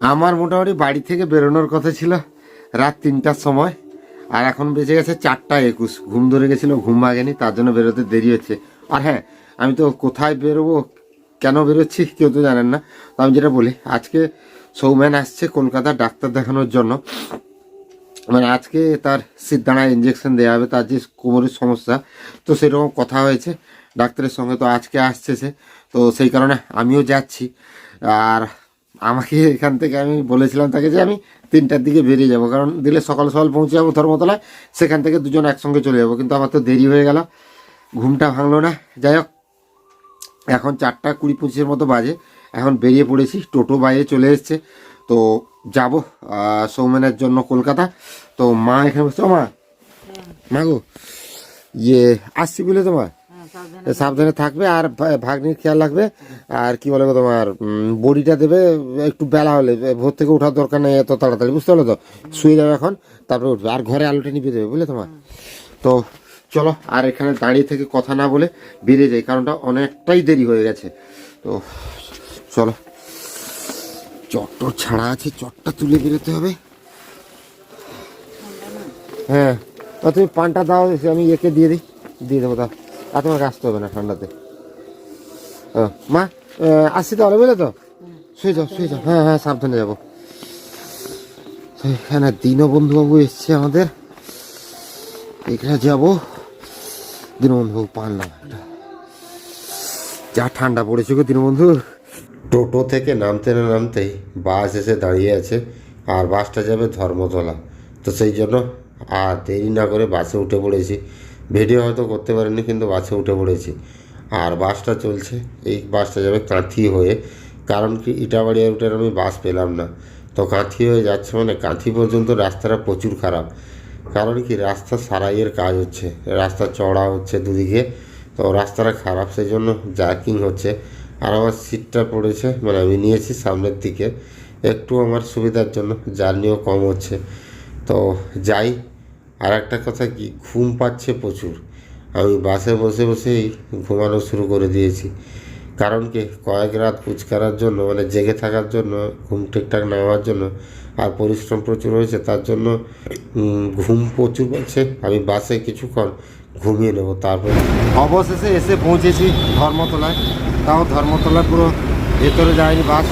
আমার মোটামুটি বাড়ি থেকে বেরোনোর কথা ছিল রাত তিনটার সময়, আর এখন বেঁচে গেছে চারটা একুশ। ঘুম ধরে গেছিল, ঘুম ভাগেনি তার জন্য বেরোতে দেরি হচ্ছে। আর হ্যাঁ আমি তো কোথায় বেরোবো, কেন বেরোচ্ছি কেউ তো জানেন না। তো আমি যেটা বলি, আজকে সৌম্যান আসছে কলকাতা ডাক্তার দেখানোর জন্য। মানে আজকে তার সিদ্ধানায় ইঞ্জেকশন দেওয়া হবে, তার যে কোমরের সমস্যা, তো সেরকম কথা হয়েছে। ডাক্তারের সঙ্গে তো আজকে আসছে সে, তো সেই কারণে আমিও যাচ্ছি। আর আমাকে এখান থেকে আমি বলেছিলাম তাকে যে আমি তিনটার দিকে বেরিয়ে যাব। কারণ দিলে সকাল সকাল পৌঁছে যাব ধর্মতলায় সেখান থেকে দুজন একসঙ্গে চলে যাব। কিন্তু আমার তো দেরি হয়ে গেল। ঘুমটা ভাঙলো না। যাই হোক এখন চারটা কুড়ি পঁচিশের মতো বাজে। এখন বেরিয়ে পড়েছি টোটো বাইরে চলে এসছে। তো যাব সৌমেনের জন্য কলকাতা। তো মা এখানে বসছে মা। মা গো ইয়ে আসছি বলে তোমার? সাবধানে থাকবে। আর ভাগ্নির খেয়াল রাখবে। আর কি বলে গো তোমার বড়িটা দেবে একটু বেলা হলে ভোর থেকে ওঠার দরকার নেই এত তাড়াতাড়ি বুঝতে পারল তো? শুয়ে যাবে এখন তারপরে উঠবে আর ঘরে আলোটা নিভিয়ে দেবে বুঝলে তোমার? তো চলো আর এখানে দাঁড়িয়ে থেকে কথা না বলে বেরিয়ে যাই কারণটা অনেকটাই দেরি হয়ে গেছে। তো চলো চট্টর ছাড়া আছে চটটা তুলে বেরোতে হবে। হ্যাঁ তুমি পানটা দাও আমি একে দিয়ে দিই দিয়ে দেবো দাও। আর তোমাকে আসতে হবে না ঠান্ডাতে। ও, মা আসছি তাহলে বুঝলে তো? শুয়ে যাও শুয়ে যাও। হ্যাঁ হ্যাঁ সাবধানে যাব। এখানে দীনবন্ধুবাবু এসছে আমাদের। এখানে যাব। দীনবন্ধুবাবু পান না। একটা যা ঠান্ডা পড়েছে গো দীনবন্ধু টোটো থেকে নামতে না নামতেই বাস এসে দাঁড়িয়ে আছে আর বাসটা যাবে ধর্মতলা। তো সেই জন্য আর দেরি না করে বাসে উঠে পড়েছি। ভিডিও হয়তো করতে পারিনি কিন্তু বাসে উঠে পড়েছি। আর বাসটা চলছে, এই বাসটা যাবে কাঁথি হয়ে। কারণ কি, ইটাবাড়িয়া রুটের আমি বাস পেলাম না। তো কাঁথি হয়ে যাচ্ছে মানে কাঁথি পর্যন্ত রাস্তাটা প্রচুর খারাপ। কারণ কি, রাস্তা সারাইয়ের কাজ হচ্ছে, রাস্তা চড়া হচ্ছে দুদিকে। তো রাস্তাটা খারাপ সেই জন্য জার্কিং হচ্ছে। আর আমার সিটটা পড়েছে মানে আমি নিয়েছি সামনের দিকে। একটু আমার সুবিধার জন্য, জার্নিও কম হচ্ছে। তো যাই আর একটা কথা কি, ঘুম পাচ্ছে প্রচুর। আমি বাসে বসে বসেই ঘুমানো শুরু করে দিয়েছি। কারণ কি, কয়েক রাত পুচকারার জন্য মানে জেগে থাকার জন্য, ঘুম ঠিকঠাক না হওয়ার জন্য, আর পরিশ্রম প্রচুর হয়েছে, তার জন্য ঘুম প্রচুর পাচ্ছে আমি বাসে কিছুক্ষণ ঘুমিয়ে নেব, তারপর অবশেষে এসে পৌঁছেছি ধর্মতলায়। তাও ধর্মতলার পুরো ভেতরে যায়নি বাস।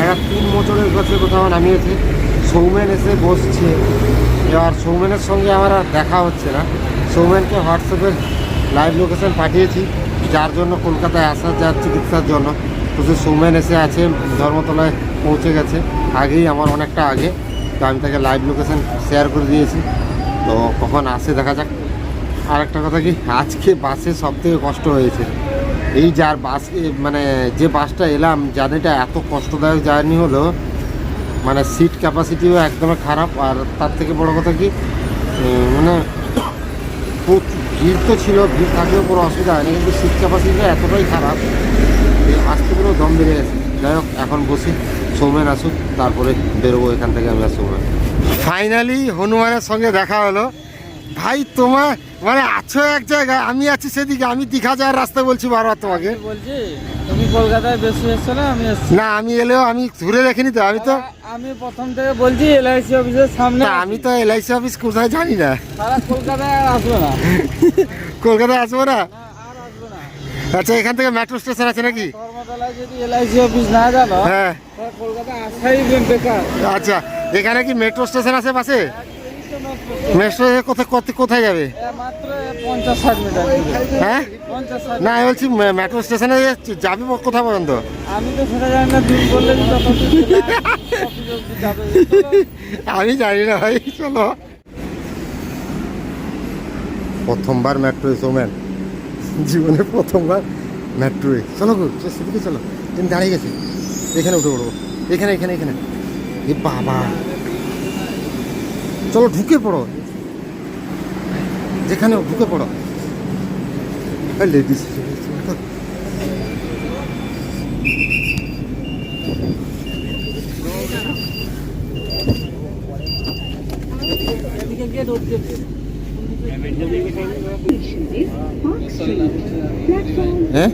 একটা তিন মোচরের কাছে কোথাও নামিয়েছে। সৌমেন এসে বসছে। এবার সৌমেনের সঙ্গে আমার আর দেখা হচ্ছে না। সৌমেনকে হোয়াটসঅ্যাপের লাইভ লোকেশন পাঠিয়েছি, যার জন্য কলকাতায় আসা যার চিকিৎসার জন্য। তো সে সৌমেন এসে আছে, ধর্মতলায় পৌঁছে গেছে, আগেই আমার অনেকটা আগে। তো আমি তাকে লাইভ লোকেশন শেয়ার করে দিয়েছি। তো কখন আসে দেখা যাক। আর একটা কথা কি, আজকে বাসে সব থেকে কষ্ট হয়েছে। এই যার বাস মানে যে বাসটা এলাম, জার্নিটা এত কষ্টদায়ক জার্নি হলো মানে সিট ক্যাপাসিটিও একদমই খারাপ আর তার থেকে বড় কথা কি মানে ভিড় তো ছিল ভিড় থাকলেও কোনো অসুবিধা হয়নি কিন্তু সিট ক্যাপাসিটিটা এতটাই খারাপ যে আসতে পুরো দম বেড়ে গেছে। যাই হোক এখন বসি সৌমেন আসুক তারপরে বেরোবো এখান থেকে আমি আর সৌমেন। ফাইনালি হনুমানের সঙ্গে দেখা হলো। ভাই তোমার মানে আছো এক জায়গায় আমি আছি সেদিকে আমি দীঘা যাওয়ার রাস্তা বলছি বারবার তোমাকে। বলছি কলকাতায় বেশি এসছো না আমি না আমি এলেও আমি ঘুরে দেখিনি তো আমি তো আমি প্রথম থেকে বলছি এলআইসি অফিসের সামনে আমি তো এলআইসি অফিস কোথায় জানি না। সারা কলকাতায় আর আসবে না। কলকাতায় আসব না? আচ্ছা এখান থেকে মেট্রো স্টেশন আছে নাকি? ধর্মতলায় যদি এলআইসি অফিস না জানো হ্যাঁ। আসাই বেকার। আচ্ছা এখানে কি মেট্রো স্টেশন আছে পাশে? মেট্রো কোথায় কোথায়- কোথায় যাবে? হ্যাঁ? না আমি বলছি মেট্রো স্টেশনে যাবি কোথায় পর্যন্ত? আমি তো সেটা জানি না তুমি বললে। আমি জানি না ভাই চলো। প্রথমবার মেট্রো সোমেন জীবনে প্রথমবার মেট্রো চলো গো সেদিকে চলো। তুমি দাঁড়িয়ে গেছে। এখানে উঠে পড়ব। এখানে এখানে এখানে। এ বাবা। চলো ঢুকে পড়ো। যেখানে ঢুকে পড়ো। লেডিস হ্যাঁ?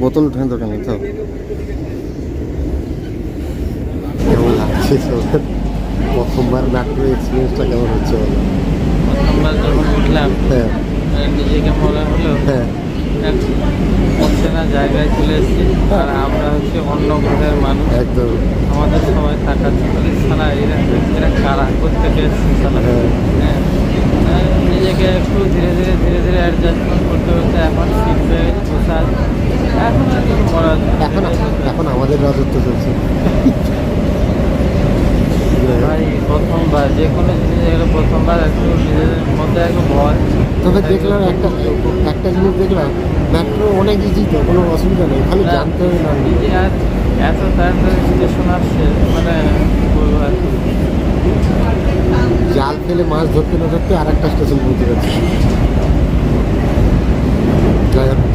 বোতল উঠানো দোকানে তো। প্রথমবার মেট্রো এক্সপিরিয়েন্সটা কেমন হচ্ছে প্রথমবার যখন উঠলাম হ্যাঁ। নিজেকে মনে হলো হ্যাঁ। অচেনা জায়গায় চলে এসেছি। আর আমরা হচ্ছে অন্য গ্রহের মানুষ। একদম। আমাদের সবাই বলে সালা এরা এরা কারা? সালা? হ্যাঁ। হ্যাঁ। নিজেকে একটু ধীরে ধীরে ধীরে ধীরে অ্যাডজাস্টমেন্ট করতে করতে এখন সিট পেয়ে বসে এখন আর কিছু করার এখন এখন আমাদের রাজত্ব চলছে। ভাই প্রথমবার যে কোনো জিনিস এগুলো প্রথমবার একটু নিজেদের মধ্যে একটু ভয়। তবে দেখলাম একটা একটা জিনিস দেখলাম মেট্রো অনেক ইজি তো কোনো অসুবিধা নেই খালি জানতে হবে না। আর এত তাড়াতাড়ি স্টেশন আসছে মানে বলব আর জাল ফেলে মাছ ধরতে না ধরতে আর একটা স্টেশন পৌঁছে যাচ্ছে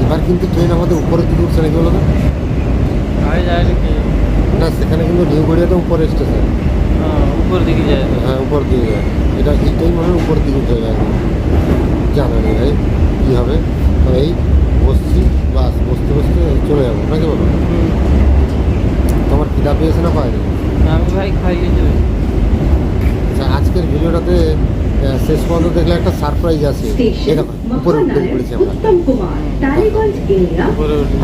এবার কিন্তু ট্রেন আমাদের উপরে দিকে উঠছে নাকি বলো? আমি কি। না সেখানে কিন্তু নিউ গড়িয়াতে উপরের স্টেশন উপর দিকে যায় হ্যাঁ উপর দিকে যায়। এটা এইটাই মনে হয় উপর দিকে উঠে যায় জানা নেই ভাই কী হবে? এই বসছি বাস বসতে বসতে চলে যাব নাকি বলো? তোমার খিদা পেয়েছে না পায়নি? আমি ভাই খাইয়ে যাবে আচ্ছা আজকের ভিডিওটাতে শেষ পর্যন্ত দেখলে একটা সারপ্রাইজ আছে। দেখো উপরে উঠে পড়েছি আমরা।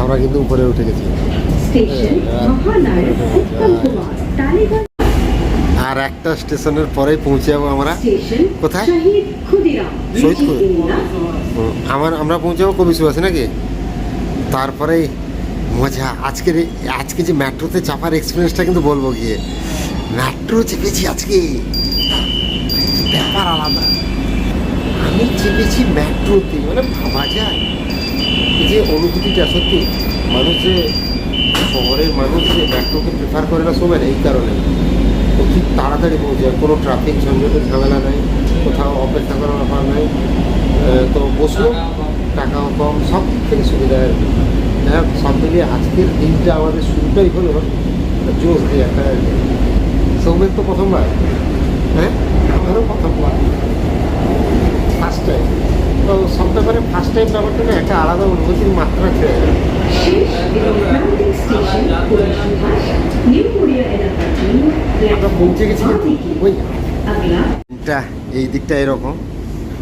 আমরা কিন্তু উপরে উঠে গেছি। আর একটা স্টেশনের পরেই পৌঁছে যাব আমরা কোথায়? শহীদ আমার আমরা পৌঁছে যাব কবি সুভাষে নাকি? তারপরে মজা। আজকের আজকে যে মেট্রোতে চাপার এক্সপিরিয়েন্সটা কিন্তু বলব গিয়ে। মেট্রো চেপেছি আজকে। ব্যাপার আলাদা। আমি চেপেছি মেট্রোতে। মানে ভাবা যায়। যে অনুভূতিটা সত্যি। মানুষ যে শহরের মানুষ যে মেট্রোকে প্রেফার করে না সময় এই কারণে। ঠিক তাড়াতাড়ি পৌঁছায় কোনো ট্রাফিক ঝঞ্ঝটের ঝামেলা নেই কোথাও অপেক্ষা করার ব্যাপার নেই। তো বসল টাকাও কম সব থেকে সুবিধা আর কি। যাই হোক, সব মিলিয়ে আজকের দিনটা আমাদের শুরুটাই হলো জোশ দিয়ে একটা আর কি। সৌমের তো প্রথমবার? হ্যাঁ? আমারও প্রথমবার। ফার্স্ট টাইম তো সব ব্যাপারে ফার্স্ট টাইম ব্যাপারটা না একটা আলাদা অনুভূতির মাত্রা তিন আমরা পৌঁছে গেছি। ওই। দিকটা এই দিকটা এরকম।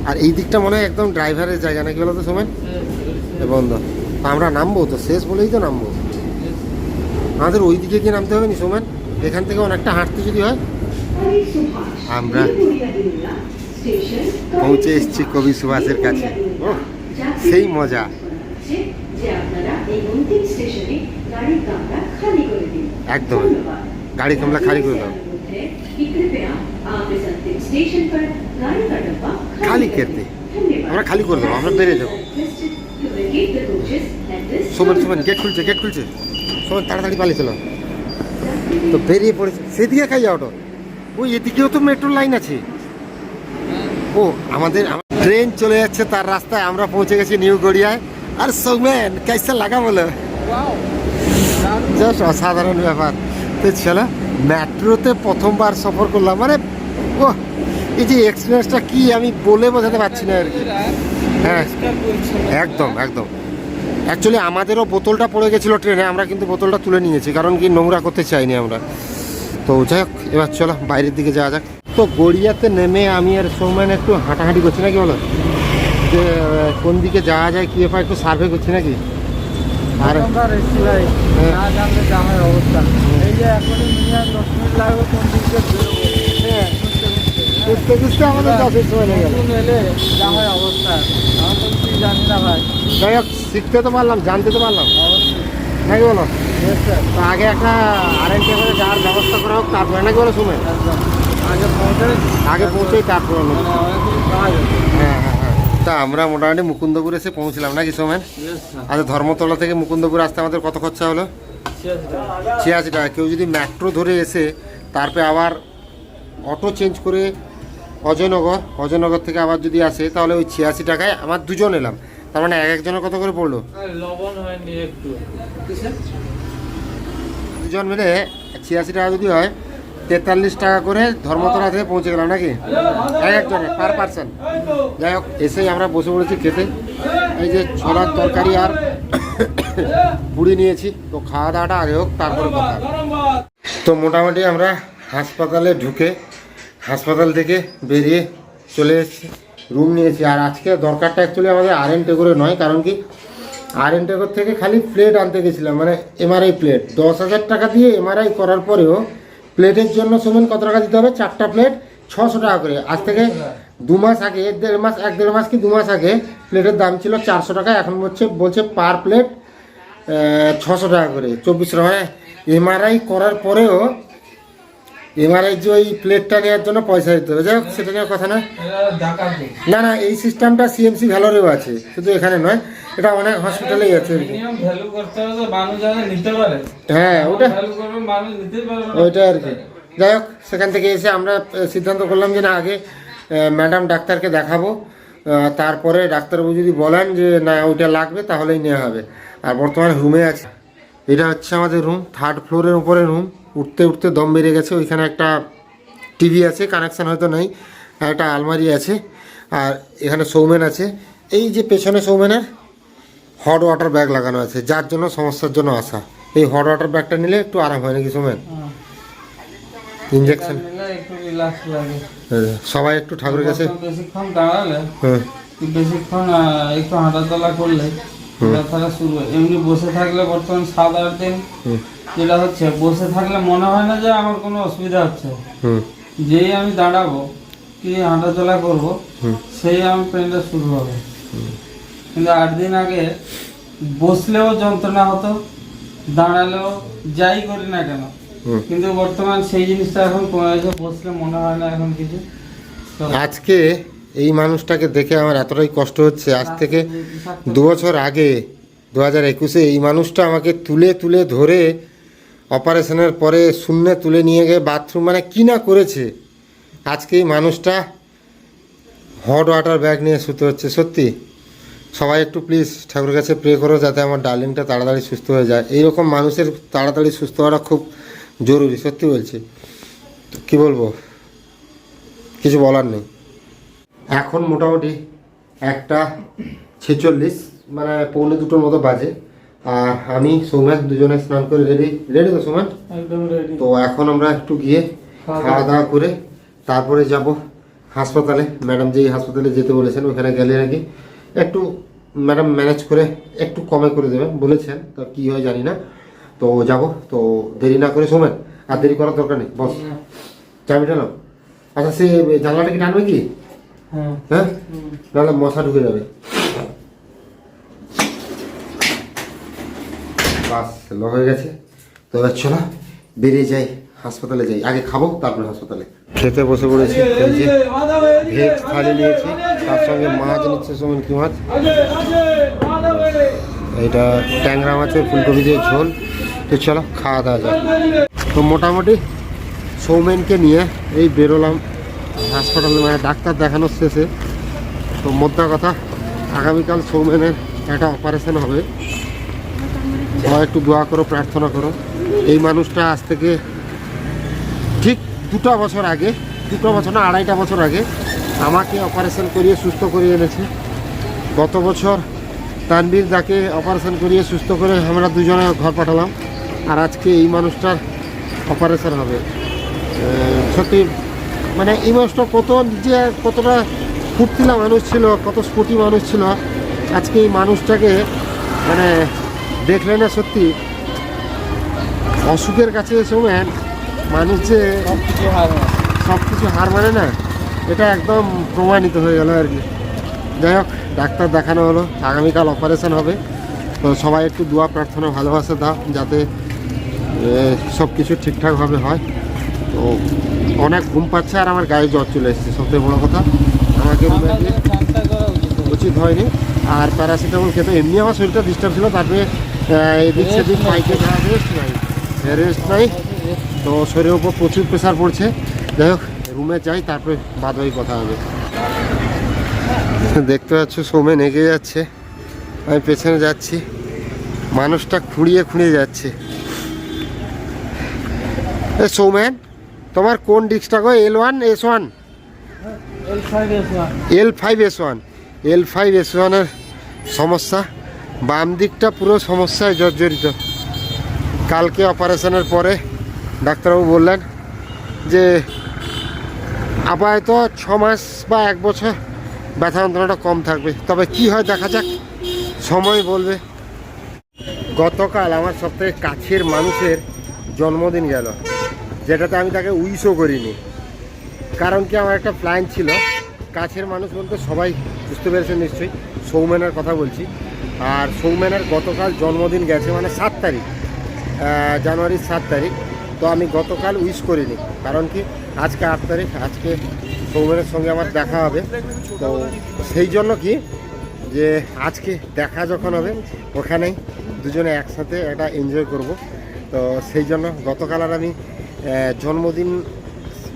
আর এই দিকটা মনে হয় একদম ড্রাইভারের জায়গা নাকি বলো তো সময় বন্ধ। আমরা নামবো তো শেষ বলেই তো নামবো। আমাদের ওই দিকে গিয়ে নামতে হবে নি সোমেন? এখান থেকে অনেকটা হাঁটতে যদি হয়। আমরা পৌঁছে এসছি কবি সুভাষের কাছে। সেই মজা। একদম। গাড়ি কামলা খালি করে দাও। খালি কেটে। আমরা খালি করে দেবো, আমরা বেড়ে যাব সুমন, সোমান গেট খুলছে গেট খুলছে। সোমান, তাড়াতাড়ি পালিয়ে চলো। তো বেরিয়ে পড়েছে। সেদিকে খাই যাও ওই এদিকেও তো মেট্রোর লাইন আছে। ও, আমাদের ট্রেন চলে যাচ্ছে, তার রাস্তায় আমরা পৌঁছে গেছি নিউ গড়িয়ায়। আর সৌমেন কেসে লাগা বলো। জাস্ট অসাধারণ ব্যাপার। তো চলো, মেট্রোতে প্রথমবার সফর করলাম। মানে ও এই যে এক্সপিরিয়েন্সটা কি আমি বলে বোঝাতে পারছি না আর কি। হ্যাঁ একদম একদম। অ্যাকচুয়ালি আমাদেরও বোতলটা পড়ে গেছিল ট্রেনে আমরা কিন্তু বোতলটা তুলে নিয়েছি, কারণ কি নোংরা করতে চাইনি আমরা। তো যাই হোক, এবার চলো, বাইরের দিকে যাওয়া যাক। তো গড়িয়াতে নেমে আমি আর সৌম্যান একটু হাঁটাহাঁটি করছি নাকি বলো? যে কোন দিকে যাওয়া যায় কি ব্যাপার একটু সার্ভে করছি নাকি? আর হ্যাঁ। অবস্থা। এই যে এখনই মিনিমাম দশ মিনিট লাগবে কোন দিকে হ্যাঁ বুঝতে বুঝতে আমাদের দশের সময় লেগে গেল। নতুন অবস্থা। আমি তো জানি না ভাই। যাই হোক শিখতে তো পারলাম জানতে তো পারলাম। নাকি বলো? তো আগে একটা আরেকটা করে যাওয়ার ব্যবস্থা করা হোক তারপরে নাকি বলো সময় আগে পৌঁছে আগে পৌঁছেই তারপরে কিছু। মানে কিছু হ্যাঁ হ্যাঁ হ্যাঁ। তা আমরা মোটামুটি মুকুন্দপুর এসে পৌঁছলাম নাকি সোমেন? Yes, sir. আচ্ছা ধর্মতলা থেকে মুকুন্দপুর আসতে আমাদের কত খরচা হলো? ছিয়াশি টাকা। কেউ যদি মেট্রো ধরে এসে তারপরে আবার অটো চেঞ্জ করে অজয়নগর অজয়নগর থেকে আবার যদি আসে তাহলে ওই ছিয়াশি টাকায় আমার দুজন এলাম। তার মানে এক একজনের কত করে পড়ল? দুজন মিলে ছিয়াশি টাকা যদি হয় তেতাল্লিশ টাকা করে ধর্মতলা থেকে পৌঁছে গেলাম নাকি? এক একজনে পার পার্সন যাই হোক, এসেই আমরা বসে পড়েছি খেতে। এই যে ছোলার তরকারি আর পুরি নিয়েছি। তো খাওয়া দাওয়াটা আগে হোক, তারপরে কথা তো মোটামুটি আমরা হাসপাতালে ঢুকে হাসপাতাল থেকে বেরিয়ে চলে এসেছি। রুম নিয়েছি। আর আজকে দরকারটা অ্যাকচুয়ালি আমাদের আর এন টেগরে নয়, কারণ কি? আর এন টেগর থেকে খালি প্লেট আনতে গেছিলাম। মানে এমআরআই প্লেট দশ হাজার টাকা দিয়ে এমআরআই করার পরেও প্লেটের জন্য সুমেন কত টাকা দিতে হবে? চারটা প্লেট ছশো টাকা করে। আজ থেকে দু মাস আগে দেড় মাস এক দেড় মাস কি দু মাস আগে প্লেটের দাম ছিল চারশো টাকা এখন হচ্ছে বলছে পার প্লেট ছশো টাকা করে চব্বিশ টাকা। এমআরআই করার পরেও এমআরআই যে ওই প্লেটটা নেওয়ার জন্য পয়সা দিতে হবে। যাই হোক সেটা নেওয়ার কথা না না না এই সিস্টেমটা সিএমসি ভ্যালোরেও আছে শুধু এখানে নয়। এটা অনেক হসপিটালেই আছে। আর কি। মিনিমাম ভ্যালু করতে হবে তো মানুষ যাতে নিতে পারে। হ্যাঁ ওটা ভ্যালু করবে মানুষ নিতে পারবে ওইটা আর কি। যাই হোক সেখান থেকে এসে আমরা সিদ্ধান্ত করলাম যে না আগে ম্যাডাম ডাক্তারকে দেখাবো। তারপরে ডাক্তারবাবু যদি বলেন যে না ওইটা লাগবে তাহলেই নেওয়া হবে। আর বর্তমানে রুমে আছে। এটা হচ্ছে আমাদের রুম থার্ড ফ্লোরের উপরে রুম উঠতে উঠতে দম বেড়ে গেছে। ওইখানে একটা টিভি আছে কানেকশান হয়তো নেই। একটা আলমারি আছে। আর এখানে সৌমেন আছে। এই যে পেছনে সৌমেনের হট ওয়াটার ব্যাগ লাগানো আছে যার জন্য সমস্যার জন্য আসা। এই হট ওয়াটার ব্যাগটা নিলে একটু আরাম হয় নাকি সৌমেন? হ্যাঁ। ইঞ্জেকশন সবাই একটু ঠাকুরের কাছে বেশিক্ষণ দাঁড়ালে বেশিক্ষণ একটু হাঁটাচলা করলে ব্যথাটা শুরু হয়। এমনি বসে থাকলে বর্তমান সাত আট দিন যেটা হচ্ছে বসে থাকলে মনে হয় না যে আমার কোনো অসুবিধা হচ্ছে। যেই আমি দাঁড়াবো কি হাঁটাচলা করব। সেই আমার পেনটা শুরু হবে। কিন্তু আট দিন আগে বসলেও যন্ত্রণা হতো দাঁড়ালেও যাই করি না কেন। কিন্তু বর্তমান সেই জিনিসটা এখন কমে গেছে বসলে মনে হয় না এখন কিছু। আজকে এই মানুষটাকে দেখে আমার এতটাই কষ্ট হচ্ছে। আজ থেকে দু বছর আগে দু হাজার একুশে এই মানুষটা আমাকে তুলে তুলে ধরে অপারেশনের পরে শূন্যে তুলে নিয়ে গিয়ে বাথরুম মানে কি না করেছে। আজকে এই মানুষটা হট ওয়াটার ব্যাগ নিয়ে শুতে হচ্ছে সত্যি। সবাই একটু প্লিজ ঠাকুরের কাছে প্রে করো যাতে আমার ডার্লিংটা তাড়াতাড়ি সুস্থ হয়ে যায়। এইরকম মানুষের তাড়াতাড়ি সুস্থ হওয়াটা খুব জরুরি সত্যি বলছি। কী বলব? কিছু বলার নেই। এখন মোটামুটি একটা ছেচল্লিশ মানে পৌনে দুটোর মতো বাজে। আর আমি সৌমেন দুজনে স্নান করে রেডি রেডি তো সৌমেন? তো এখন আমরা একটু গিয়ে খাওয়া দাওয়া করে তারপরে যাব হাসপাতালে। ম্যাডাম যেই হাসপাতালে যেতে বলেছেন ওখানে গেলে নাকি একটু ম্যাডাম ম্যানেজ করে একটু কমে করে দেবেন বলেছেন তো কী হয় জানি না। তো যাব তো দেরি না করে সৌমেন আর দেরি করার দরকার নেই বস। চাবিটা নাও। আচ্ছা সে জানলাটা কি টানবে কি? হ্যাঁ। হ্যাঁ? নাহলে মশা ঢুকে যাবে। বাস লো হয়ে গেছে। তো এবার চলো বেরিয়ে যাই হাসপাতালে যাই। আগে খাব তারপরে হাসপাতালে। খেতে বসে পড়েছি ভেজ থালি নিয়েছি। তার সঙ্গে মাছ নিচ্ছে সোমেন, কি মাছ? এইটা ট্যাংরা মাছের ফুলকপি দিয়ে ঝোল। তো চলো, খাওয়া দাওয়া যাক। তো মোটামুটি সৌমেনকে নিয়ে এই বেরোলাম হাসপাতালে মানে ডাক্তার দেখানোর শেষে। তো মোদ্দা কথা, আগামীকাল সৌমেনের একটা অপারেশন হবে। সবাই একটু দোয়া করো, প্রার্থনা করো। এই মানুষটা আজ থেকে ঠিক দুটো বছর আগে, দুটো বছর না, আড়াইটা বছর আগে আমাকে অপারেশন করিয়ে সুস্থ করিয়ে এনেছে। গত বছর তানবীর যাকে অপারেশন করিয়ে সুস্থ করে আমরা দুজনে ঘর পাঠালাম। আর আজকে এই মানুষটার অপারেশন হবে। সত্যি মানে এই মানুষটা কত যে কতটা ফুর্তিলা মানুষ ছিল কত স্ফুটি মানুষ ছিল আজকে এই মানুষটাকে মানে দেখলে না সত্যি অসুখের কাছে সময় মানুষ যে সব কিছু সব কিছু হার মানে না। এটা একদম প্রমাণিত হয়ে গেল আর কি। যাই হোক ডাক্তার দেখানো হলো আগামীকাল অপারেশন হবে। তো সবাই একটু দোয়া প্রার্থনা ভালোবাসা দাও যাতে সব কিছু ঠিকঠাকভাবে হয়। তো অনেক ঘুম পাচ্ছে আর আমার গায়ে জ্বর চলে এসেছে সবথেকে বড় কথা। আমাকে উচিত। হয়নি। আর প্যারাসিটামল খেতে এমনি আমার শরীরটা ডিস্টার্ব ছিল তারপরে এদিক সেদিক নেই। রেস্ট নাই। রেস্ট নাই। তো শরীরের উপর প্রচুর প্রেশার পড়ছে। যাই হোক রুমে যাই, তারপরে বাদ বাকি কথা হবে। দেখতে পাচ্ছ সৌমেন এগিয়ে যাচ্ছে। আমি পেছনে যাচ্ছি। মানুষটা খুঁড়িয়ে খুঁড়িয়ে যাচ্ছে। এ সৌমেন, তোমার কোন ডিস্কটা গো? L one S one L five S one L five S ওয়ানের সমস্যা। বাম দিকটা পুরো সমস্যায় জর্জরিত। কালকে অপারেশনের পরে ডাক্তারবাবু বললেন যে আপাতত ছ মাস বা এক বছর ব্যথা যন্ত্রণাটা কম থাকবে। তবে কি হয় দেখা যাক, সময় বলবে। গতকাল আমার সবথেকে কাছের মানুষের জন্মদিন গেল, যেটাতে আমি তাকে উইশও করিনি। কারণ কি আমার একটা প্ল্যান ছিল, কাছের মানুষ বলতে সবাই বুঝতে পেরেছেন নিশ্চয়ই, সৌমেনের কথা বলছি। আর সৌমেনের গতকাল জন্মদিন গেছে মানে সাত তারিখ জানুয়ারির সাত তারিখ। তো আমি গতকাল উইশ করিনি। কারণ কি? আজকে আট তারিখ, আজকে সৌমেনের সঙ্গে আমার দেখা হবে। তো সেই জন্য কি? যে আজকে দেখা যখন হবে, ওখানেই দুজনে একসাথে একটা এনজয় করব। তো সেই জন্য গতকাল আর আমি জন্মদিন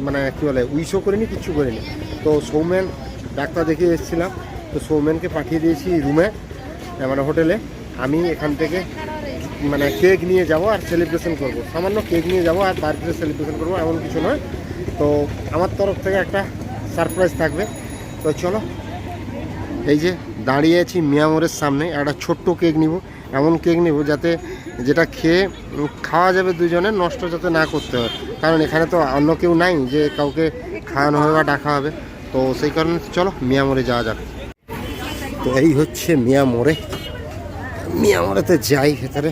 মানে কী বলে উইশও করিনি, কিচ্ছু করিনি। তো সৌমেন, ডাক্তার দেখিয়ে এসেছিলাম। তো সৌমেনকে পাঠিয়ে দিয়েছি রুমে মানে হোটেলে আমি এখান থেকে মানে কেক নিয়ে যাব আর সেলিব্রেশন করব। সামান্য কেক নিয়ে যাব আর বার্থডে সেলিব্রেশন করব, এমন কিছু নয়। তো আমার তরফ থেকে একটা সারপ্রাইজ থাকবে। তো চলো, এই যে দাঁড়িয়ে আছি মিয়ামোরের সামনে, একটা ছোট্ট কেক নিব, এমন কেক নিব যাতে যেটা খেয়ে খাওয়া যাবে দুজনে, নষ্ট যাতে না করতে হয়। কারণ এখানে তো অন্য কেউ নাই যে কাউকে খাওয়ানো হবে বা ডাকা হবে। তো সেই কারণে চলো মিয়ামোরে যাওয়া যাক। তো এই হচ্ছে মিয়ামোরে মিয়ামোরেতে যাই ভেতরে।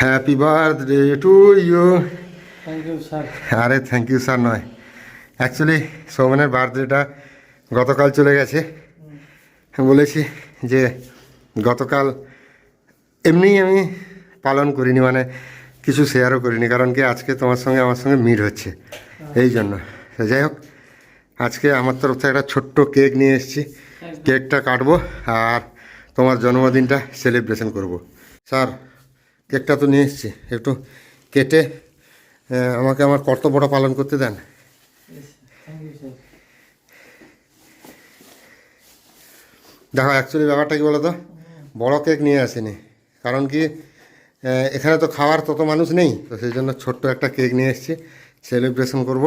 হ্যাপি বার্থডে টু ইউ আরে থ্যাংক ইউ স্যার নয়। অ্যাকচুয়ালি সৌমেনের বার্থডেটা গতকাল চলে গেছে। বলেছি যে গতকাল এমনি আমি পালন করিনি মানে কিছু শেয়ারও করিনি কারণ কি আজকে তোমার সঙ্গে আমার সঙ্গে মিট হচ্ছে। এই জন্য। যাই হোক আজকে আমার তরফ থেকে একটা ছোট্ট কেক নিয়ে এসেছি। কেকটা কাটবো আর তোমার জন্মদিনটা সেলিব্রেশন করব। স্যার কেকটা তো নিয়ে এসছি। একটু কেটে আমাকে আমার কর্তব্যটা পালন করতে দেন। দেখো অ্যাকচুয়ালি ব্যাপারটা কি বলো তো বড়ো কেক নিয়ে আসেনি। কারণ কি এখানে তো খাওয়ার তত মানুষ নেই। তো সেই জন্য ছোট্ট একটা কেক নিয়ে এসেছি। সেলিব্রেশন করব।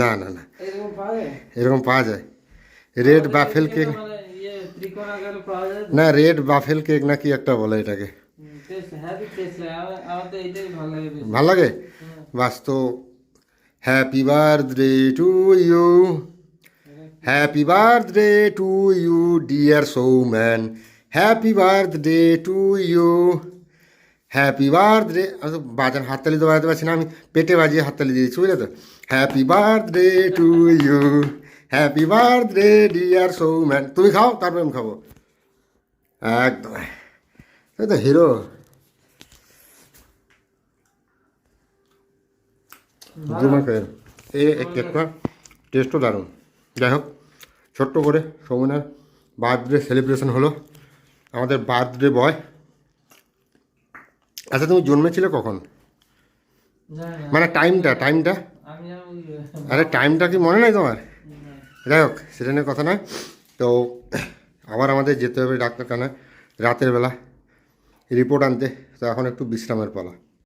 না না না। এরকম পাওয়া যায়? রেড বাফেল কেক। না রেড বাফেল কেক না কি একটা বলে এটাকে টেস্ট হ্যাপি টেস্ট লাগে আমার আমার তো এইটাই ভালো লাগে বেশি ভালো লাগে বাস তো happy birthday to you happy birthday to you dear Soumen happy birthday to you happy birthday আমি তো বাজার হাততালি তো বাজাতে পারছি না আমি পেটে বাজিয়ে হাততালি দিয়েছি বুঝলে তো happy birthday to you happy birthday dear Soumen তুমি খাও তারপরে আমি খাব। একদম। এই তো হিরো কেকটা টেস্টও দারুণ। যাই হোক ছোট্ট করে সৌমনার বার্থডে সেলিব্রেশন হলো। আমাদের বার্থডে বয় আচ্ছা তুমি জন্মেছিলে কখন? মানে টাইমটা টাইমটা আরে টাইমটা কি মনে নাই তোমার? যাই হোক, সেটা নিয়ে কথা নয়। তো আবার আমাদের যেতে হবে ডাক্তারখানায় রাতের বেলা। রিপোর্ট আনতে। তো এখন একটু বিশ্রামের পালা।